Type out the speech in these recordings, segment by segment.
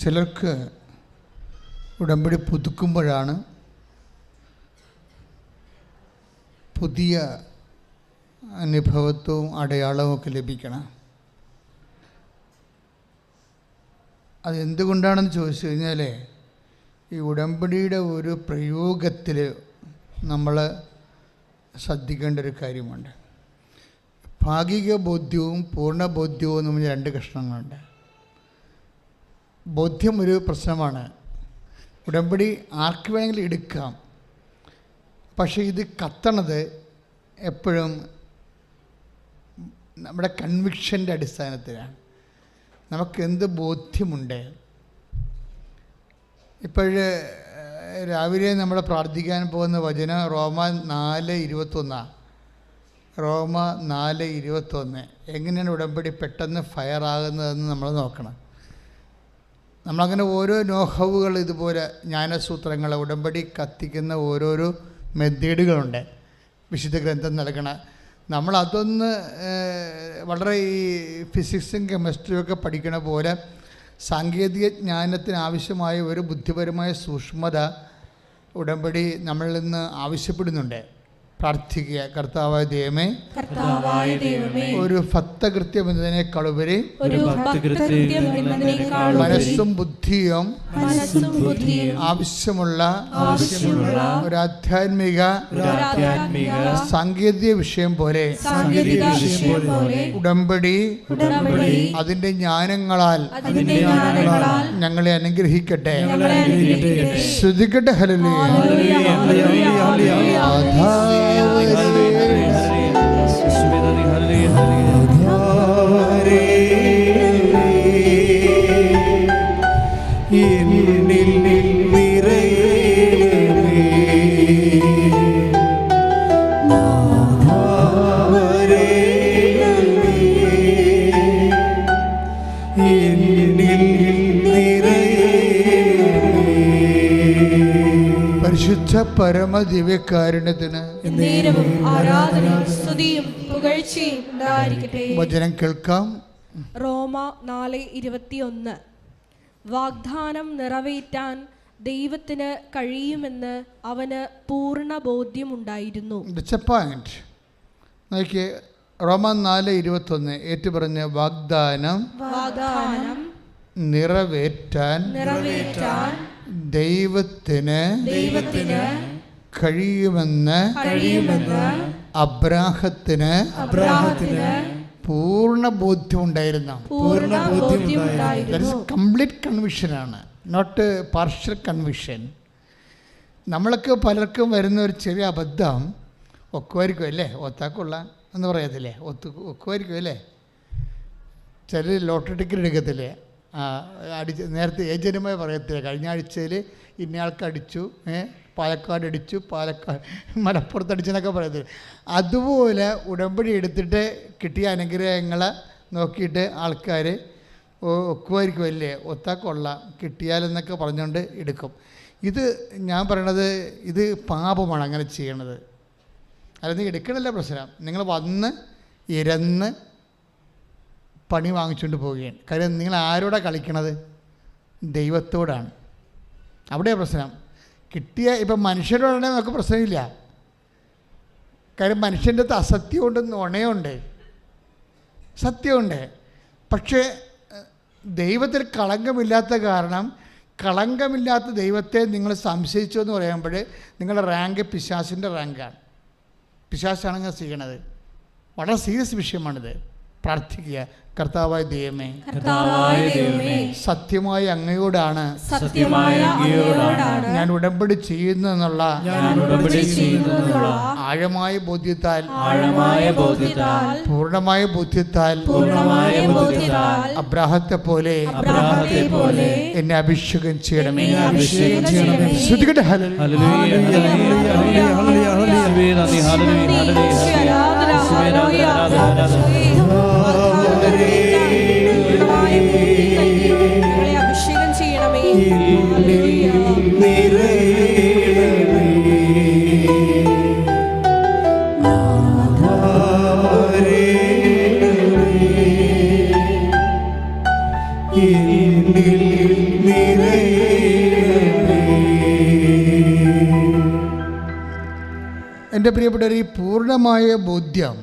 ചിലർക്ക് ഉടമ്പടി പുതുക്കുമ്പോഴാണ് പുതിയ അനുഭവത്വവും അടയാളവും ഒക്കെ ലഭിക്കണം. അതെന്തുകൊണ്ടാണെന്ന് ചോദിച്ചു കഴിഞ്ഞാൽ ഈ ഉടമ്പടിയുടെ ഒരു പ്രയോഗത്തിൽ നമ്മൾ ശ്രദ്ധിക്കേണ്ട ഒരു കാര്യമുണ്ട്. ഭാഗിക ബോധ്യവും പൂർണ ബോധ്യവും പറഞ്ഞ രണ്ട് കഷ്ണങ്ങളുണ്ട്. ബോധ്യം ഒരു പ്രശ്നമാണ്. ഉടമ്പടി ആർക്ക് വേണമെങ്കിലും എടുക്കാം. പക്ഷേ ഇത് കത്തണത് എപ്പോഴും നമ്മുടെ കൺവിക്ഷന്റെ അടിസ്ഥാനത്തിലാണ്. നമുക്ക് എന്ത് ബോധ്യമുണ്ട്? ഇപ്പോഴ് രാവിലെ നമ്മൾ പ്രാർത്ഥിക്കാൻ പോകുന്ന വചനം റോമ നാല് ഇരുപത്തൊന്നാണ് റോമ നാല് ഇരുപത്തൊന്ന്. എങ്ങനെയാണ് ഉടമ്പടി പെട്ടെന്ന് ഫയറാകുന്നതെന്ന് നമ്മൾ നോക്കണം. നമ്മളങ്ങനെ ഓരോ നോഹവുകൾ ഇതുപോലെ ജ്ഞാനസൂത്രങ്ങൾ ഉടമ്പടി കത്തിക്കുന്ന ഓരോരോ മെത്തേഡുകളുണ്ട്. വിശുദ്ധ ഗ്രന്ഥം നൽകണ. നമ്മൾ അതൊന്ന് വളരെ ഈ ഫിസിക്സും കെമിസ്ട്രിയും ഒക്കെ പഠിക്കണ പോലെ സാങ്കേതിക ജ്ഞാനത്തിന് ആവശ്യമായ ഒരു ബുദ്ധിപരമായ സൂക്ഷ്മത ഉടമ്പടി നമ്മളിൽ നിന്ന് ആവശ്യപ്പെടുന്നുണ്ട്. പ്രാർത്ഥിക്കുക കർത്താവായ ദൈവമേ കർത്താവായ ദൈവമേ ഒരു ഭക്തകൃത്യം എന്നതിനേക്കാളുപരി ഒരു ഭക്തകൃത്യം എന്നതിനേക്കാൾ മനസ്സും ബുദ്ധിയും മനസ്സും ബുദ്ധിയും ആവശ്യമുള്ള ആവശ്യമുള്ള ഒരു ആധ്യാത്മിക ഒരു ആധ്യാത്മിക സാങ്കേതിക വിഷയം പോലെ സാങ്കേതിക വിഷയം പോലെ ഉടമ്പടി ഉടമ്പടി അതിന്റെ ജ്ഞാനങ്ങളാൽ അതിന്റെ ജ്ഞാനങ്ങളാൽ ഞങ്ങളെ അനുഗ്രഹിക്കട്ടെ ഞങ്ങളെ അനുഗ്രഹിക്കട്ടെ. ഹലലേ ഹല്ലേലൂയ, ഹല്ലേലൂയ, ഹല്ലേലൂയ. പരമ ദിവ്യകാരുണ്യത്തിന് വചനം കേൾക്കാം. റോമ നാല് ഇരുപത്തിയൊന്ന്. വാഗ്ദാനം നിറവേറ്റാൻ ദൈവത്തിന് കഴിയുമെന്ന് അവന് പൂർണ ബോധ്യമുണ്ടായിരുന്നു. നോക്കിയേ റോമ നാല് ഇരുപത്തൊന്ന് ഏറ്റുപറഞ്ഞ വാഗ്ദാനം വാഗ്ദാനം നിറവേറ്റാൻ നിറവേറ്റാൻ ദൈവത്തിന് ദൈവത്തിന് കഴിയുമെന്ന് കഴിയുമെന്ന് അബ്രാഹത്തിന് അബ്രാഹത്തിന് പൂർണ ബോധ്യമുണ്ടായിരുന്ന. പൂർണ ബോധ്യം കംപ്ലീറ്റ് കൺവിഷനാണ് നോട്ട് പാർഷ്യൽ കൺവിഷൻ നമ്മളൊക്കെ പലർക്കും വരുന്ന ഒരു ചെറിയ അബദ്ധം ഒക്കുമായിരിക്കും അല്ലേ? ഒത്താക്കുള്ള എന്ന് പറയത്തില്ലേ? ഒത്തു ഒക്കുമായിരിക്കും അല്ലേ? ചിലർ ലോട്ടറി ടിക്കറ്റ് എടുക്കത്തില്ലേ? അടിച്ച് നേരത്തെ ഏജന്റുമായി പറയത്തില്ല. കഴിഞ്ഞ ആഴ്ചയിൽ ഇന്നയാൾക്ക് അടിച്ചു പാലക്കാട് അടിച്ചു പാലക്കാട് മലപ്പുറത്ത് അടിച്ചെന്നൊക്കെ പറയത്തില്ല. അതുപോലെ ഉടമ്പടി എടുത്തിട്ട് കിട്ടിയ അനുഗ്രഹങ്ങളെ നോക്കിയിട്ട് ആൾക്കാർ ഒക്കുമായിരിക്കും അല്ലേ? ഒത്താ കൊള്ളാം. കിട്ടിയാലെന്നൊക്കെ പറഞ്ഞുകൊണ്ട് എടുക്കും. ഇത് ഞാൻ പറയണത് ഇത് പാപമാണ് അങ്ങനെ ചെയ്യണത്. അല്ലെങ്കിൽ എടുക്കണല്ല പ്രശ്നം? നിങ്ങൾ വന്ന് ഇരന്ന് പണി വാങ്ങിച്ചുകൊണ്ട് പോവുകയാണ്. കാര്യം നിങ്ങൾ ആരോടാ കളിക്കണത്? ദൈവത്തോടാണ്. അവിടെ പ്രശ്നം. കിട്ടിയ ഇപ്പം മനുഷ്യരോടാണെങ്കിൽ നമുക്ക് പ്രശ്നമില്ല. കാര്യം മനുഷ്യന്റെ അകത്ത് അസത്യമുണ്ട് നുണയുണ്ട്. സത്യമുണ്ട്. പക്ഷേ ദൈവത്തിൽ കളങ്കമില്ലാത്ത കാരണം കളങ്കമില്ലാത്ത ദൈവത്തെ നിങ്ങൾ സംശയിച്ചു എന്ന് പറയുമ്പോൾ നിങ്ങളുടെ റാങ്ക് പിശാസിന്റെ റാങ്കാണ്. പിശാസാണ് നിങ്ങൾ ചെയ്യണത് വളരെ സീരിയസ് വിഷയമാണിത്. പ്രാർത്ഥിക്കുക. കർത്താവായ ദൈവമേ കർത്താവായ ദൈവമേ സത്യമായ അങ്ങയോടാണ് സത്യമായ അങ്ങയോടാണ് ഞാൻ ഉടമ്പടി ചെയ്യുന്നെന്നുള്ള ഞാൻ ഉടമ്പടി ചെയ്യുന്നതിനുള്ള ആഴമായ ബോധ്യത്താൽ ആഴമായ ബോധ്യത്താൽ പൂർണമായ ബോധ്യത്താൽ പൂർണമായ ബോധ്യത്താൽ അബ്രാഹത്തെ പോലെ അബ്രാഹത്തെ പോലെ എന്നെ അഭിഷേകം ചെയ്യണമേ എന്നെ അഭിഷേകം ചെയ്യണമേ. ശ്രദ്ധിക്കട്ടെ ഹല്ലേലൂയ. ഹല്ലേലൂയ എന്റെ പ്രിയപ്പെട്ടവർ ഈ പൂർണമായ ബോധ്യം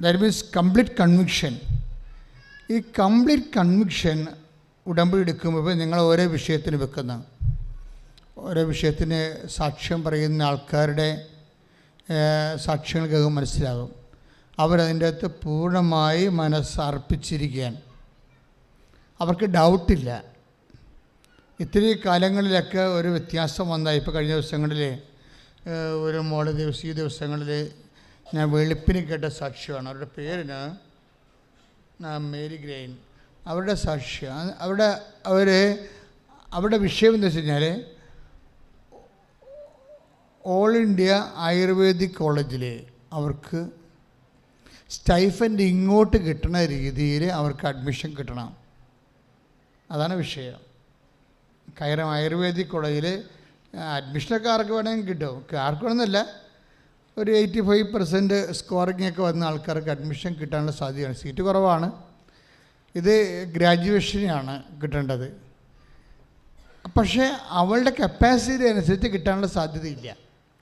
ദാറ്റ് മീൻസ് കംപ്ലീറ്റ് കൺവിക്ഷൻ ഈ കംപ്ലീറ്റ് കൺവിക്ഷൻ ഉടമ്പടി എടുക്കുമ്പോൾ നിങ്ങൾ ഓരോ വിഷയത്തിന് വെക്കുന്ന ഓരോ വിഷയത്തിന് സാക്ഷ്യം പറയുന്ന ആൾക്കാരുടെ സാക്ഷ്യങ്ങൾ കേൾക്കുമ്പോൾ മനസ്സിലാകും. അവരതിന്റെ അകത്ത് പൂർണമായി മനസ്സർപ്പിച്ചിരിക്കുകയാണ്. അവർക്ക് ഡൗട്ടില്ല. ഇത്തിരി കാലങ്ങളിലൊക്കെ ഒരു വ്യത്യാസം വന്നായി. ഇപ്പോൾ കഴിഞ്ഞ ദിവസങ്ങളിൽ ഒരു മോൾ ദിവസം ഈ ദിവസങ്ങളിൽ ഞാൻ വെളുപ്പിന് കേട്ട സാക്ഷ്യമാണ്. അവരുടെ പേരിന് മേരി ഗ്രെയിൻ അവരുടെ സാക്ഷ്യം. അവിടെ അവർ അവരുടെ വിഷയം എന്ന് വെച്ച് കഴിഞ്ഞാൽ ഓൾ ഇന്ത്യ ആയുർവേദിക് കോളേജിൽ അവർക്ക് സ്റ്റൈഫന്റ് ഇങ്ങോട്ട് കിട്ടുന്ന രീതിയിൽ അവർക്ക് അഡ്മിഷൻ കിട്ടണം. അതാണ് വിഷയം. കയറം ആയുർവേദിക് കോളേജിൽ അഡ്മിഷനൊക്കെ ആർക്ക് വേണമെങ്കിൽ കിട്ടും. ആർക്ക് വേണമെന്നല്ല. ഒരു എയ്റ്റി ഫൈവ് പെർസെന്റ് സ്കോറിംഗ് ഒക്കെ വന്ന ആൾക്കാർക്ക് അഡ്മിഷൻ കിട്ടാനുള്ള സാധ്യതയാണ്. സീറ്റ് കുറവാണ്. ഇത് ഗ്രാജുവേഷനാണ് കിട്ടേണ്ടത്. പക്ഷേ അവളുടെ കപ്പാസിറ്റി അനുസരിച്ച് കിട്ടാനുള്ള സാധ്യതയില്ല.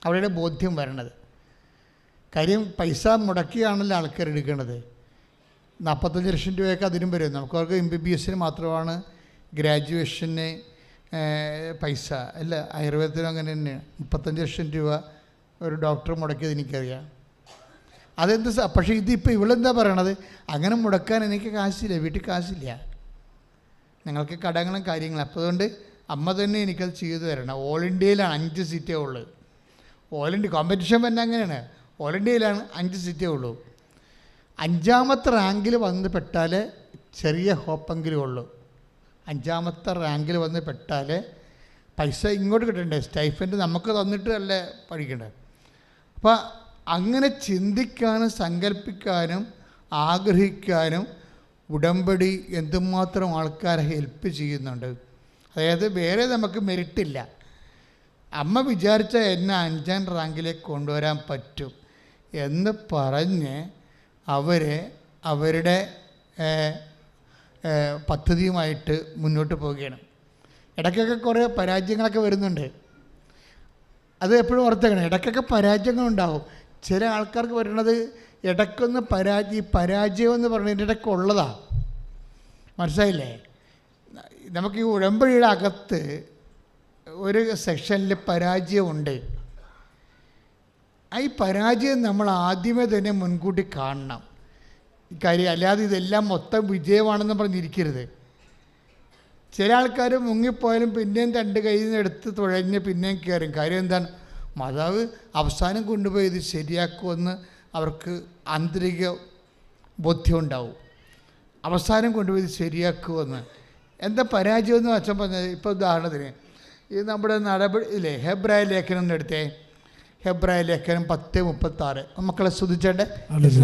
അവളുടെ ബോധ്യം വരണത്. കാര്യം പൈസ മുടക്കിയാണല്ലോ ആൾക്കാർ എടുക്കുന്നത് നാൽപ്പത്തഞ്ച് ലക്ഷം രൂപയൊക്കെ അതിനും വരും. നമുക്ക് അവർക്ക് എം ബി ബി എസിന് മാത്രമാണ് ഗ്രാജുവേഷന് പൈസ. അല്ല ആയുർവേദത്തിനും അങ്ങനെ തന്നെയാണ്. മുപ്പത്തഞ്ച് ലക്ഷം രൂപ ഒരു ഡോക്ടർ മുടക്കിയത് എനിക്കറിയാം. അതെന്ത് പക്ഷേ ഇതിപ്പോൾ ഇവളെന്താ പറയണത്? അങ്ങനെ മുടക്കാൻ എനിക്ക് കാശില്ല വീട്ടിൽ കാശില്ല. ഞങ്ങൾക്ക് കടങ്ങളും കാര്യങ്ങളും. അപ്പോൾ അതുകൊണ്ട് അമ്മ തന്നെ എനിക്കത് ചെയ്തു തരണം. ഓൾ ഇന്ത്യയിലാണ് അഞ്ച് സീറ്റേ ഉള്ളൂ. ഓൾ ഇന്ത്യ കോമ്പറ്റീഷൻ തന്നെ അങ്ങനെയാണ്. ഓൾ ഇന്ത്യയിലാണ് അഞ്ച് സീറ്റേ ഉള്ളൂ. അഞ്ചാമത്തെ റാങ്കിൽ വന്ന് പെട്ടാൽ ചെറിയ ഹോപ്പെങ്കിലും ഉള്ളൂ. അഞ്ചാമത്തെ റാങ്കിൽ വന്ന് പെട്ടാൽ പൈസ ഇങ്ങോട്ട് കിട്ടണ്ടേ? സ്റ്റൈഫന്റ് നമുക്ക് തന്നിട്ട് അല്ലേ പഠിക്കണ്ടേ? അപ്പോൾ അങ്ങനെ ചിന്തിക്കാനും സങ്കല്പിക്കാനും ആഗ്രഹിക്കാനും ഉടമ്പടി എന്തുമാത്രം ആൾക്കാരെ ഹെൽപ്പ് ചെയ്യുന്നുണ്ട്. അതായത് വേറെ നമുക്ക് മെരിട്ടില്ല അമ്മ വിചാരിച്ച എന്നെ അഞ്ചാം റാങ്കിലേക്ക് കൊണ്ടുവരാൻ പറ്റും എന്ന് പറഞ്ഞ് അവരെ അവരുടെ പദ്ധതിയുമായിട്ട് മുന്നോട്ട് പോവുകയാണ്. ഇടയ്ക്കൊക്കെ കുറേ പരാജയങ്ങളൊക്കെ വരുന്നുണ്ട്. അത് എപ്പോഴും ഓർത്തേക്കണം ഇടയ്ക്കൊക്കെ പരാജയങ്ങളുണ്ടാവും. ചില ആൾക്കാർക്ക് വരുന്നത് ഇടയ്ക്കൊന്ന് പരാജയം പരാജയം എന്ന് പറയുന്നതിന്റെ ഇടയ്ക്ക് ഉള്ളതാണ് മനസ്സിലായില്ലേ? നമുക്ക് ഈ ഉടമ്പടിയുടെ അകത്ത് ഒരു സെക്ഷനിൽ പരാജയമുണ്ട്. ഈ പരാജയം നമ്മൾ ആദ്യമേ തന്നെ മുൻകൂട്ടി കാണണം. കാര്യം അല്ലാതെ ഇതെല്ലാം മൊത്തം വിജയമാണെന്ന് പറഞ്ഞിരിക്കരുത്. ചില ആൾക്കാർ മുങ്ങിപ്പോയാലും പിന്നെയും രണ്ട് കയ്യിൽ നിന്ന് എടുത്ത് തുഴഞ്ഞ് പിന്നെയും കയറും. കാര്യം എന്താണ്? മാതാവ് അവസാനം കൊണ്ടുപോയി ഇത് ശരിയാക്കുമെന്ന് അവർക്ക് ആന്തരിക ബോധ്യം ഉണ്ടാവും അവസാനം കൊണ്ടുപോയി ഇത് ശരിയാക്കുമെന്ന്. എന്താ പരാജയം എന്ന് അച്ഛൻ പറഞ്ഞത്? ഇപ്പോൾ ഉദാഹരണത്തിന് ഇത് നമ്മുടെ നടപടി ഇല്ലേ ഹെബ്രായ ലേഖനം എന്നെടുത്തേ ഹെബ്രായ ലേഖനം പത്ത് മുപ്പത്താറ്. മക്കളെ സ്തുതിച്ചേണ്ടേ ഹല്ലേലൂയ.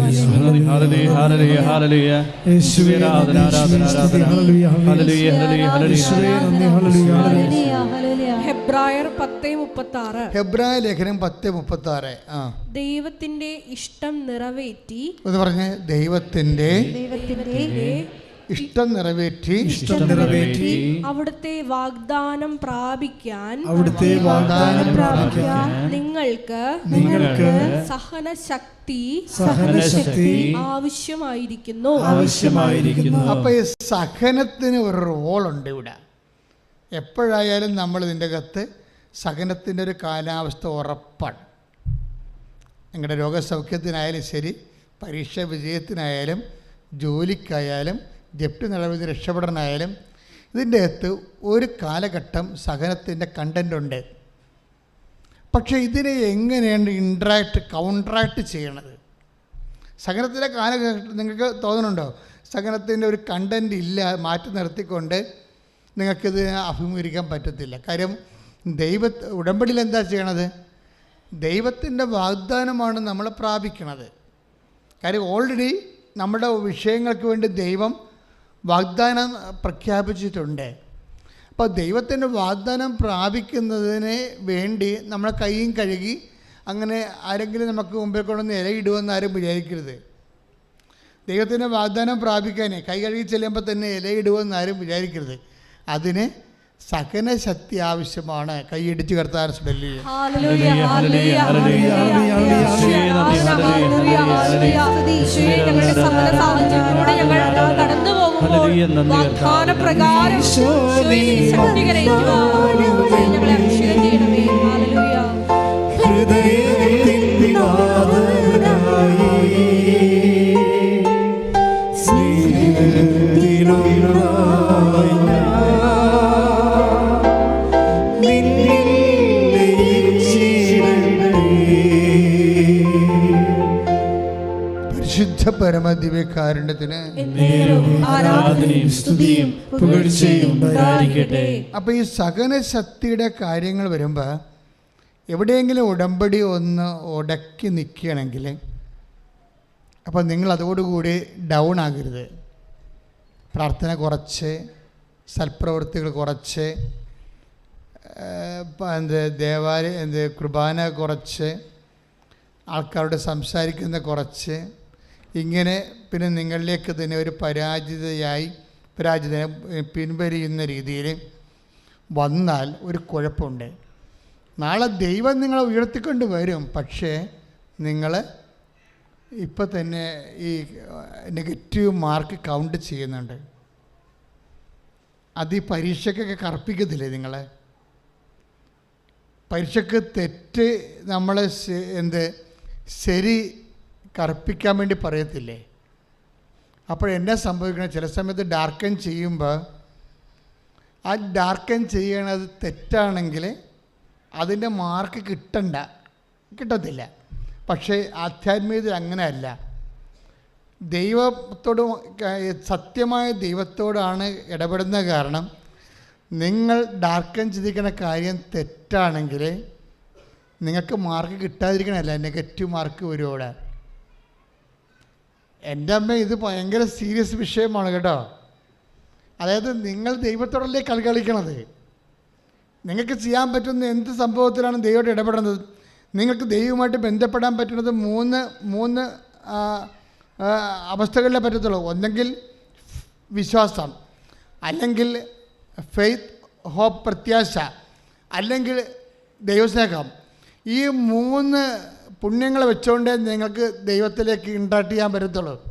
ഹല്ലേലൂയ ഹല്ലേലൂയ യേശുവേ ആരാധന ആരാധന ആരാധന. Hallelujah hallelujah. ഹല്ലേലൂയ യേശുവേ ഹല്ലേലൂയ ഹല്ലേലൂയ. ഹല്ലേലൂയ ഹെബ്രായർ പത്തേ മുപ്പത്തി ആറ് ഹെബ്രായ ലേഖനം പത്ത് മുപ്പത്താറ്. ആ. ദൈവത്തിന്റെ ഇഷ്ടം നിറവേറ്റി എന്ന് പറഞ്ഞ് ദൈവത്തിന്റെ ദൈവത്തിന്റെ ഇഷ്ടം നിറവേറ്റി ഇഷ്ടം നിറവേറ്റി അവിടുത്തെ വാഗ്ദാനം പ്രാപിക്കാൻ അവിടുത്തെ വാഗ്ദാനം പ്രാപിക്കാൻ നിങ്ങൾക്ക് നിങ്ങൾക്ക് സഹനശക്തി സഹനശക്തി ആവശ്യമായിരിക്കുന്നു. ആവശ്യമായിരിക്കുന്നു. അപ്പൊ ഈ സഹനത്തിന് ഒരു റോൾ ഉണ്ട് ഇവിടെ. എപ്പോഴായാലും നമ്മൾ ഇതിന്റെ അകത്ത് സഹനത്തിന്റെ ഒരു കാലാവസ്ഥ ഉറപ്പാണ്. നിങ്ങളുടെ രോഗസൗഖ്യത്തിനായാലും ശരി പരീക്ഷ വിജയത്തിനായാലും ജോലിക്കായാലും ജപ്തി നടപടി രക്ഷപ്പെടാനായാലും ഇതിന്റെ അകത്ത് ഒരു കാലഘട്ടം സഹനത്തിന്റെ കണ്ടന്റ് ഉണ്ട്. പക്ഷേ ഇതിനെ എങ്ങനെയാണ് ഇൻട്രാക്ട് കൗണ്ട്രാക്ട് ചെയ്യണത്? സഹനത്തിന്റെ കാലഘട്ടം നിങ്ങൾക്ക് തോന്നുന്നുണ്ടോ? സഹനത്തിന്റെ ഒരു കണ്ടന്റ് ഇല്ല മാറ്റി നിർത്തിക്കൊണ്ട് നിങ്ങൾക്കിത് അഭിമുഖീകരിക്കാൻ പറ്റത്തില്ല. കാര്യം ദൈവ ഉടമ്പടിയിൽ എന്താ ചെയ്യണത്? ദൈവത്തിന്റെ വാഗ്ദാനമാണ് നമ്മൾ പ്രാപിക്കണത്. കാര്യം ഓൾറെഡി നമ്മുടെ വിഷയങ്ങൾക്ക് വേണ്ടി ദൈവം വാഗ്ദാനം പ്രഖ്യാപിച്ചിട്ടുണ്ട്. അപ്പോൾ ദൈവത്തിന്റെ വാഗ്ദാനം പ്രാപിക്കുന്നതിന് വേണ്ടി നമ്മളെ കൈയും കഴുകി അങ്ങനെ ആരെങ്കിലും നമുക്ക് മുമ്പിൽ കൊണ്ടുവന്ന് ഇലയിടുമെന്ന് ആരും വിചാരിക്കരുത്. ദൈവത്തിന്റെ വാഗ്ദാനം പ്രാപിക്കാനേ കൈ കഴുകി ചെല്ലുമ്പോൾ തന്നെ ഇലയിടുമെന്ന് ആരും വിചാരിക്കരുത്. അതിന് സകന ശക്തി ആവശ്യമാണ് കൈയിടിച്ച് കർത്താൻ സ്മെല്ലി പരമദിവ്യകാരുണ്യത്തിന് അപ്പോൾ ഈ സഹനശക്തിയുടെ കാര്യങ്ങൾ വരുമ്പോ എവിടെയെങ്കിലും ഉടമ്പടി ഒന്ന് ഉടക്കി നിൽക്കുകയാണെങ്കിൽ അപ്പം നിങ്ങൾ അതോടുകൂടി ഡൗൺ ആകരുത്. പ്രാർത്ഥന കുറച്ച് സൽപ്രവൃത്തികൾ കുറച്ച് എന്ത് ദേവാലയ എന്ത് കുർബാന കുറച്ച് ആൾക്കാരോട് സംസാരിക്കുന്ന കുറച്ച് ഇങ്ങനെ പിന്നെ നിങ്ങളിലേക്ക് തന്നെ ഒരു പരാജിതയായി പരാജിത പിൻവലിയുന്ന രീതിയിൽ വന്നാൽ ഒരു കുഴപ്പമുണ്ട്. നാളെ ദൈവം നിങ്ങളെ ഉയർത്തിക്കൊണ്ട് വരും. പക്ഷേ നിങ്ങൾ ഇപ്പം തന്നെ ഈ നെഗറ്റീവ് മാർക്ക് കൗണ്ട് ചെയ്യുന്നുണ്ട്. അത് ഈ പരീക്ഷയ്ക്കൊക്കെ കറുപ്പിക്കത്തില്ലേ നിങ്ങളെ? പരീക്ഷയ്ക്ക് തെറ്റ് നമ്മളെ എന്ത് ശരി കറുപ്പിക്കാൻ വേണ്ടി പറയത്തില്ലേ? അപ്പോൾ എന്നാ സംഭവിക്കണം? ചില സമയത്ത് ഡാർക്കൻ ചെയ്യുമ്പോൾ ആ ഡാർക്കൻ ചെയ്യണത് തെറ്റാണെങ്കിൽ അതിന്റെ മാർക്ക് കിട്ടണ്ട. കിട്ടത്തില്ല. പക്ഷേ ആധ്യാത്മികത അങ്ങനെ അല്ല ദൈവത്തോട് സത്യമായ ദൈവത്തോടാണ് ഇടപെടുന്ന കാരണം നിങ്ങൾ ഡാർക്കൻ ചിന്തിക്കുന്ന കാര്യം തെറ്റാണെങ്കിൽ നിങ്ങൾക്ക് മാർക്ക് കിട്ടാതിരിക്കണമല്ല നെഗറ്റീവ് മാർക്ക് വരും എന്റെ അമ്മ ഇത് ഭയങ്കര സീരിയസ് വിഷയമാണ് കേട്ടോ. അതായത് നിങ്ങൾ ദൈവത്തോടല്ലേ കളി കളിക്കണത്? നിങ്ങൾക്ക് ചെയ്യാൻ പറ്റുന്ന എന്ത് സംഭവത്തിലാണ് ദൈവമായിട്ട് ഇടപെടുന്നത്? നിങ്ങൾക്ക് ദൈവമായിട്ട് ബന്ധപ്പെടാൻ പറ്റുന്നത് മൂന്ന് മൂന്ന് അവസ്ഥകളിലേ പറ്റത്തുള്ളൂ. ഒന്നെങ്കിൽ വിശ്വാസം അല്ലെങ്കിൽ ഫെയ്ത്ത് ഹോപ്പ് പ്രത്യാശ അല്ലെങ്കിൽ ദൈവസ്നേഹം. ഈ മൂന്ന് പുണ്യങ്ങൾ വെച്ചുകൊണ്ടേ നിങ്ങൾക്ക് ദൈവത്തിലേക്ക് ഇൻട്രാക്ട് ചെയ്യാൻ പറ്റത്തുള്ളൂ.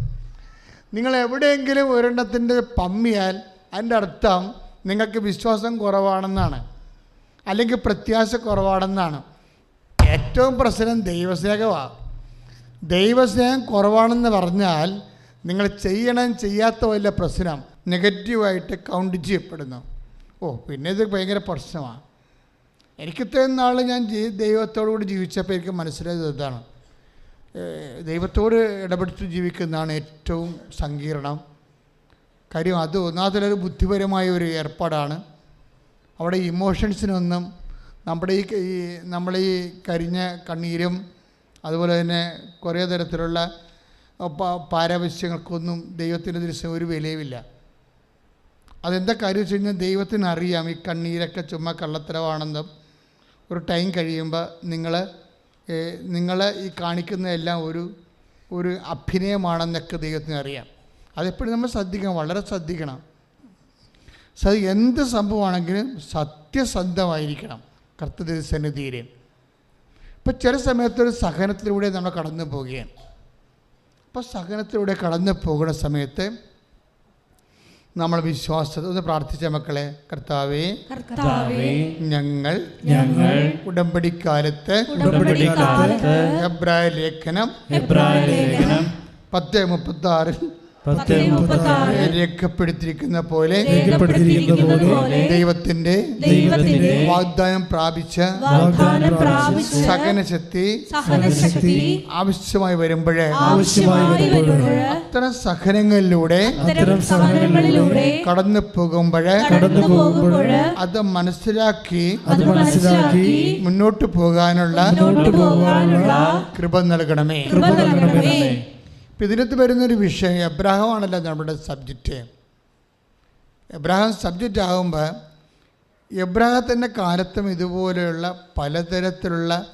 നിങ്ങൾ എവിടെയെങ്കിലും ഒരെണ്ണത്തിന്റെ പമ്മിയാൽ അതിന്റെ അർത്ഥം നിങ്ങൾക്ക് വിശ്വാസം കുറവാണെന്നാണ്. അല്ലെങ്കിൽ പ്രത്യാശ കുറവാണെന്നാണ്. ഏറ്റവും പ്രശ്നം ദൈവസ്നേഹമാണ് ദൈവസ്നേഹം കുറവാണെന്ന് പറഞ്ഞാൽ നിങ്ങൾ ചെയ്യണം ചെയ്യാത്ത വല്ല പ്രശ്നം നെഗറ്റീവായിട്ട് കൗണ്ട് ചെയ്യപ്പെടുന്നു. ഓ പിന്നെ ഇത് ഭയങ്കര പ്രശ്നമാണ് എനിക്ക് ഇത്രയും നാൾ ഞാൻ ദൈവത്തോടുകൂടി കൂടി ജീവിച്ചപ്പോൾ എനിക്ക് മനസ്സിലായത് ഇതാണ്. ദൈവത്തോട് ഇടപെട്ട് ജീവിക്കുന്നതാണ് ഏറ്റവും സങ്കീർണം. കാര്യം അത് ഒന്നാമതൊരു ബുദ്ധിപരമായ ഒരു ഏർപ്പാടാണ്. അവിടെ ഇമോഷൻസിനൊന്നും നമ്മുടെ ഈ ഈ കരിഞ്ഞ കണ്ണീരും അതുപോലെ തന്നെ കുറേ തരത്തിലുള്ള പാരാപശ്യങ്ങൾക്കൊന്നും ദൈവത്തിന്റെ ദൃശ്യം ഒരു വിലയുമില്ല. അതെന്താ കാര്യം വെച്ച് കഴിഞ്ഞാൽ ദൈവത്തിനറിയാം ഈ കണ്ണീരൊക്കെ ചുമ്മാ കള്ളത്തരവാണെന്നും ഒരു ടൈം കഴിയുമ്പോൾ നിങ്ങൾ നിങ്ങൾ ഈ കാണിക്കുന്നതെല്ലാം ഒരു ഒരു അഭിനയമാണെന്നൊക്കെ ദൈവത്തിന് അറിയാം. അതെപ്പോഴും നമ്മൾ ശ്രദ്ധിക്കണം വളരെ ശ്രദ്ധിക്കണം. സത് എന്ത് സംഭവമാണെങ്കിലും സത്യസന്ധമായിരിക്കണം കർത്തൃ സന്നിധിയിൽ ഇപ്പം ചില സമയത്തൊരു സഹനത്തിലൂടെ നമ്മൾ കടന്നു പോവുകയാണ് അപ്പോൾ സഹനത്തിലൂടെ കടന്നു പോകുന്ന സമയത്ത് നമ്മൾ വിശ്വാസത ഒന്ന് പ്രാർത്ഥിച്ച മക്കളെ. കർത്താവേ കർത്താവേ ഞങ്ങൾ ഞങ്ങൾ ഉടമ്പടിക്കാലത്ത് എബ്രാഹിം എബ്രായ ലേഖനം എബ്രായ ലേഖനം പത്ത് മുപ്പത്തി ആറിൽ രേഖപ്പെടുത്തിയിരിക്കുന്ന പോലെ ദൈവത്തിന്റെ വാഗ്ദാനം പ്രാപിച്ച സഹനശക്തി ആവശ്യമായി വരുമ്പോഴേ അത്തരം സഹനങ്ങളിലൂടെ കടന്നു പോകുമ്പോഴേ അത് മനസ്സിലാക്കി മുന്നോട്ട് പോകാനുള്ള കൃപ നൽകണമേ. ഇപ്പം ഇതിനകത്ത് വരുന്നൊരു വിഷയം എബ്രാഹമാണല്ലോ നമ്മുടെ സബ്ജക്റ്റ്. എബ്രാഹം സബ്ജക്റ്റ് ആകുമ്പോൾ എബ്രാഹത്തിന്റെ കാലത്തും ഇതുപോലെയുള്ള പലതരത്തിലുള്ള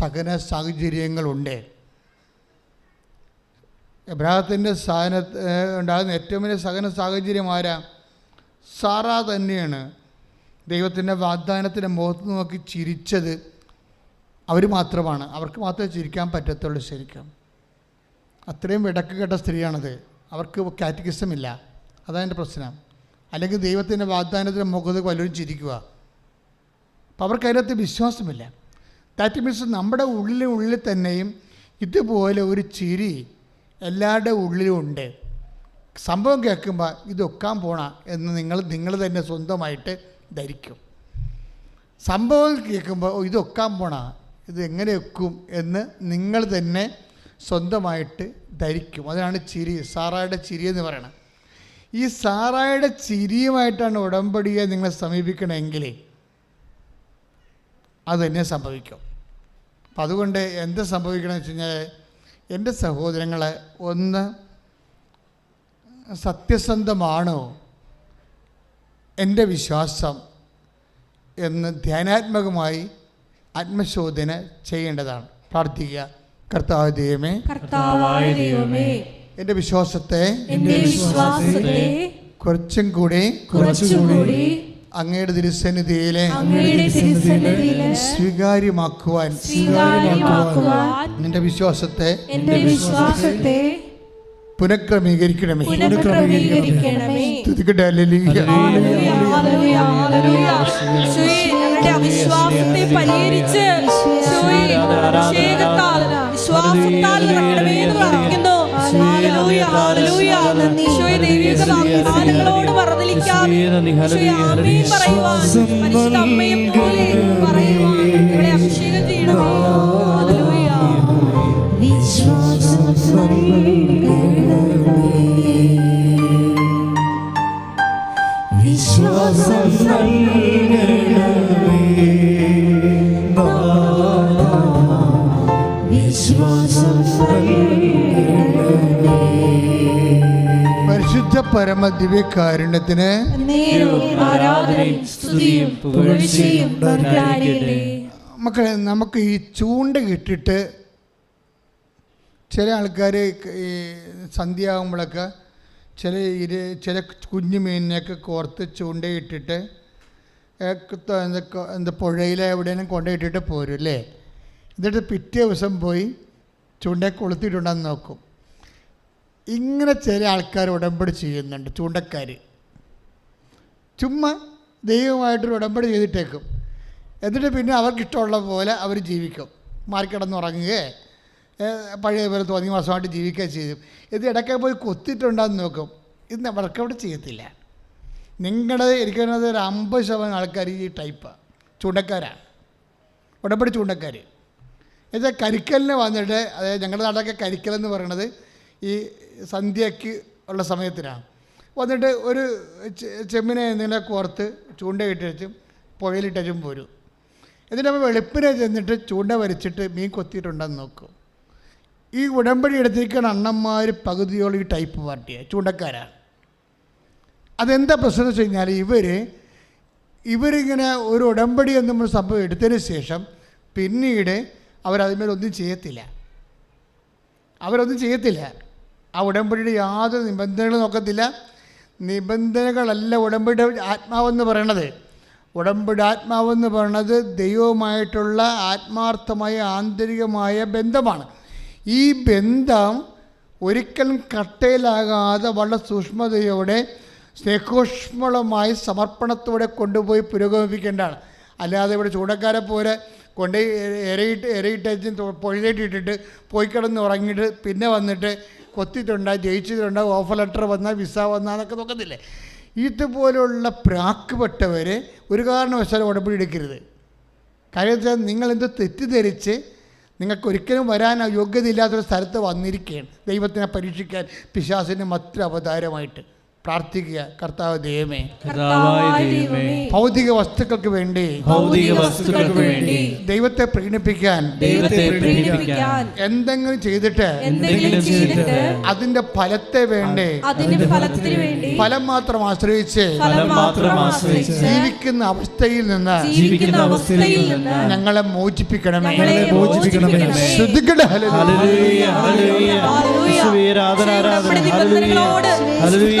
സഹന സാഹചര്യങ്ങളുണ്ട്. എബ്രാഹത്തിന്റെ സഹന ഉണ്ടാകുന്ന ഏറ്റവും വലിയ സഹന സാഹചര്യം ആരാ? സാറ തന്നെയാണ്. ദൈവത്തിന്റെ വാഗ്ദാനത്തിന്റെ മുഖത്ത് നോക്കി ചിരിച്ചത് അവർ മാത്രമാണ്. അവർക്ക് മാത്രമേ ചിരിക്കാൻ പറ്റത്തുള്ളൂ ശരിക്കും. അത്രയും വിടക്ക് കേട്ട സ്ത്രീയാണത്. അവർക്ക് കാറ്റഗിസം ഇല്ല അതാണ് പ്രശ്നം. അല്ലെങ്കിൽ ദൈവത്തിന്റെ വാഗ്ദാനത്തിന്റെ മുഖത്ത് വല്ലവരും ചിരിക്കുക അപ്പോൾ അവർക്ക് അതിനകത്ത് വിശ്വാസമില്ല. ദാറ്റ് മീൻസ് നമ്മുടെ ഉള്ളിൽ ഉള്ളിൽ തന്നെയും ഇതുപോലെ ഒരു ചിരി എല്ലാവരുടെ ഉള്ളിലും ഉണ്ട്. സംഭവം കേൾക്കുമ്പോൾ ഇതൊക്കാൻ പോണ എന്ന് നിങ്ങൾ നിങ്ങൾ തന്നെ സ്വന്തമായിട്ട് ധരിക്കും. സംഭവം കേൾക്കുമ്പോൾ "ഓ, ഇതൊക്കാൻ പോണ ഇത് എങ്ങനെ വെക്കും എന്ന് നിങ്ങൾ തന്നെ സ്വന്തമായിട്ട് ധരിക്കും. അതാണ് ചിരി. സാറായുടെ ചിരി എന്ന് പറയണം. ഈ സാറായുടെ ചിരിയുമായിട്ടാണ് ഉടമ്പടിയെ നിങ്ങളെ സമീപിക്കണമെങ്കിൽ അത് തന്നെ സംഭവിക്കും. അപ്പം അതുകൊണ്ട് എന്ത് സംഭവിക്കണമെന്ന് വെച്ച് കഴിഞ്ഞാൽ എന്റെ സഹോദരങ്ങളെ ഒന്ന് സത്യസന്ധമാണോ എന്റെ വിശ്വാസം എന്ന് ധ്യാനാത്മകമായി ആത്മശോധന ചെയ്യേണ്ടതാണ്. പ്രാർത്ഥിക്കുക. കർത്താവ് ദൈവമേ കർത്താവായ ദൈവമേ എന്റെ വിശ്വാസത്തെ എന്റെ വിശ്വാസത്തെ കുറച്ചും കൂടി കുറച്ചുകൂടി അങ്ങയുടെ തിരുസന്നിധിയിലെ അങ്ങയുടെ തിരുസന്നിധിയിൽ സ്വീകാര്യമാക്കുവാൻ സ്വീകാര്യമാക്കുവാൻ നിന്റെ വിശ്വാസത്തെ എന്റെ വിശ്വാസത്തെ പുനഃക്രമീകരിക്കണമേ. പുനഃക്രമീകരിക്കണമേ. തുതിക്കട്ടെ അവിശ്വാസത്തെ പരിഹരിച്ച്. വിശ്വാസത്താൽ നിറയ്ക്കണമേ എന്ന് പ്രാർത്ഥിക്കുന്നു. ഈശോയെ, ആമേൻ പറയുവാൻ. അമ്മയെ പോലെ പറയുവാൻ. പരമ ദിവ്യകാരുണ്യത്തിന് മക്കളെ നമുക്ക് ഈ ചൂണ്ട കിട്ടിട്ട് ചില ആൾക്കാർ ഈ സന്ധ്യയാകുമ്പോഴൊക്കെ ചില ഇര ചില കുഞ്ഞു മീനിനെയൊക്കെ കോർത്ത് ചൂണ്ടയിട്ടിട്ട് എന്താ പുഴയിലെ എവിടെയെങ്കിലും കൊണ്ടയിട്ടിട്ട് പോരും അല്ലേ? എന്നിട്ട് പിറ്റേ ദിവസം പോയി ചൂണ്ടയെ കൊളുത്തിയിട്ടുണ്ടെന്ന് നോക്കും. ഇങ്ങനെ ചില ആൾക്കാർ ഉടമ്പടി ചെയ്യുന്നുണ്ട് ചൂണ്ടക്കാർ ചുമ്മാ ദൈവമായിട്ടൊരു ഉടമ്പടി ചെയ്തിട്ടേക്കും. എന്നിട്ട് പിന്നെ അവർക്കിഷ്ടമുള്ള പോലെ അവർ ജീവിക്കും. മാറിക്കിടന്നുറങ്ങുകയെ പഴയ പോലെ തോന്നി മാസമായിട്ട് ജീവിക്കുക ചെയ്തു ഇത് ഇടയ്ക്ക് പോയി കൊത്തിട്ടുണ്ടെന്ന് നോക്കും. ഇന്ന് വർക്കൗട്ട് ചെയ്യത്തില്ല. നിങ്ങളുടെ ഇരിക്കുന്നത് ഒരു അമ്പത് ശതമാനം ആൾക്കാർ ഈ ടൈപ്പാണ് ചൂണ്ടക്കാരാണ് ഉടമ്പടി ചൂണ്ടക്കാർ എന്നുവെച്ചാൽ കരിക്കലിന് വന്നിട്ട് അതായത് ഞങ്ങളുടെ നാട്ടിലൊക്കെ കരിക്കൽ എന്ന് പറയണത് ഈ സന്ധ്യയ്ക്ക് ഉള്ള സമയത്തിനാണ്. വന്നിട്ട് ഒരു ചെമ്മിനെ എന്തെങ്കിലും കോർത്ത് ചൂണ്ടയിട്ട് വെച്ചും പുഴയിലിട്ടും പോരും. എന്നിട്ട് നമ്മൾ വെളുപ്പിനെ ചെന്നിട്ട് ചൂണ്ട വരച്ചിട്ട് മീൻ കൊത്തിയിട്ടുണ്ടെന്ന് നോക്കും. ഈ ഉടമ്പടി എടുത്തിരിക്കുന്ന അണ്ണന്മാർ പകുതിയോളം ഈ ടൈപ്പ് പാർട്ടിയാണ് ചൂണ്ടക്കാരാണ്. അതെന്താ പ്രശ്നം എന്ന് വെച്ച് കഴിഞ്ഞാൽ ഇവർ ഇവരിങ്ങനെ ഒരു ഉടമ്പടി എന്ന സംഭവം എടുത്തതിന് ശേഷം പിന്നീട് അവരതിന്മേലൊന്നും ചെയ്യത്തില്ല. അവരൊന്നും ചെയ്യത്തില്ല. ആ ഉടമ്പടിയുടെ യാതൊരു നിബന്ധനകളും നോക്കത്തില്ല. നിബന്ധനകളല്ല ഉടമ്പടിയുടെ ആത്മാവെന്ന് പറയണത്. ഉടമ്പടി ആത്മാവെന്ന് പറയണത് ദൈവവുമായിട്ടുള്ള ആത്മാർത്ഥമായ ആന്തരികമായ ബന്ധമാണ്. ഈ ബന്ധം ഒരിക്കലും കട്ടയിലാകാതെ വളരെ സൂക്ഷ്മതയോടെ സ്നേഹോഷ്മളമായി സമർപ്പണത്തോടെ കൊണ്ടുപോയി പുരോഗമിപ്പിക്കേണ്ടതാണ്. അല്ലാതെ ഇവിടെ ചൂടക്കാരെ പോലെ കൊണ്ട് ഇരയിട്ട് ഇരയിട്ട് പൊഴിയിട്ടിട്ടിട്ട് പോയി കിടന്ന് ഉറങ്ങിയിട്ട് പിന്നെ വന്നിട്ട് കൊത്തിയിട്ടുണ്ട് ജയിച്ചിട്ടുണ്ട് ഓഫർ ലെറ്റർ വന്നാൽ വിസ വന്നാന്നൊക്കെ നോക്കത്തില്ലേ ഇതുപോലുള്ള പ്രാക്കുപെട്ടവർ ഒരു കാരണവശാലും ഉടമ്പടി എടുക്കരുത്. കാര്യം വെച്ചാൽ നിങ്ങളെന്ത് തെറ്റിദ്ധരിച്ച് നിങ്ങൾക്ക് ഒരിക്കലും വരാൻ യോഗ്യതയില്ലാത്തൊരു സ്ഥലത്ത് വന്നിരിക്കുകയാണ്. ദൈവത്തിനെ പരീക്ഷിക്കാൻ പിശാസിന് മറ്റൊരു അവതാരമായിട്ട്. പ്രാർത്ഥിക്കുക. കർത്താവ് ദൈവമേ ഭൗതിക വസ്തുക്കൾക്ക് വേണ്ടി ഭൗതിക വസ്തുക്കൾക്ക് വേണ്ടി ദൈവത്തെ പ്രീണിപ്പിക്കാൻ ദൈവത്തെ പ്രീണിപ്പിക്കാൻ എന്തെങ്കിലും ചെയ്തിട്ട് എന്തെങ്കിലും ചെയ്തിട്ട് അതിന്റെ ഫലത്തെ വേണ്ടി അതിന്റെ ഫലത്തിന് വേണ്ടി ഫലം മാത്രം ആശ്രയിച്ച് ഫലം മാത്രം ആശ്രയിച്ച് ജീവിക്കുന്ന അവസ്ഥയിൽ നിന്ന് ജീവിക്കുന്ന അവസ്ഥയിൽ നിന്ന് ഞങ്ങളെ മോചിപ്പിക്കണമേ. ഞങ്ങളെ മോചിപ്പിക്കണമേ. ശ്രദ്ധിക്കട്ടെ ഹല്ലേലൂയ. Hallelujah hallelujah. ഹല്ലേലൂയ. യേശുവേ ആരാധന ആരാധന. ഹല്ലേലൂയ. ഹല്ലേലൂയ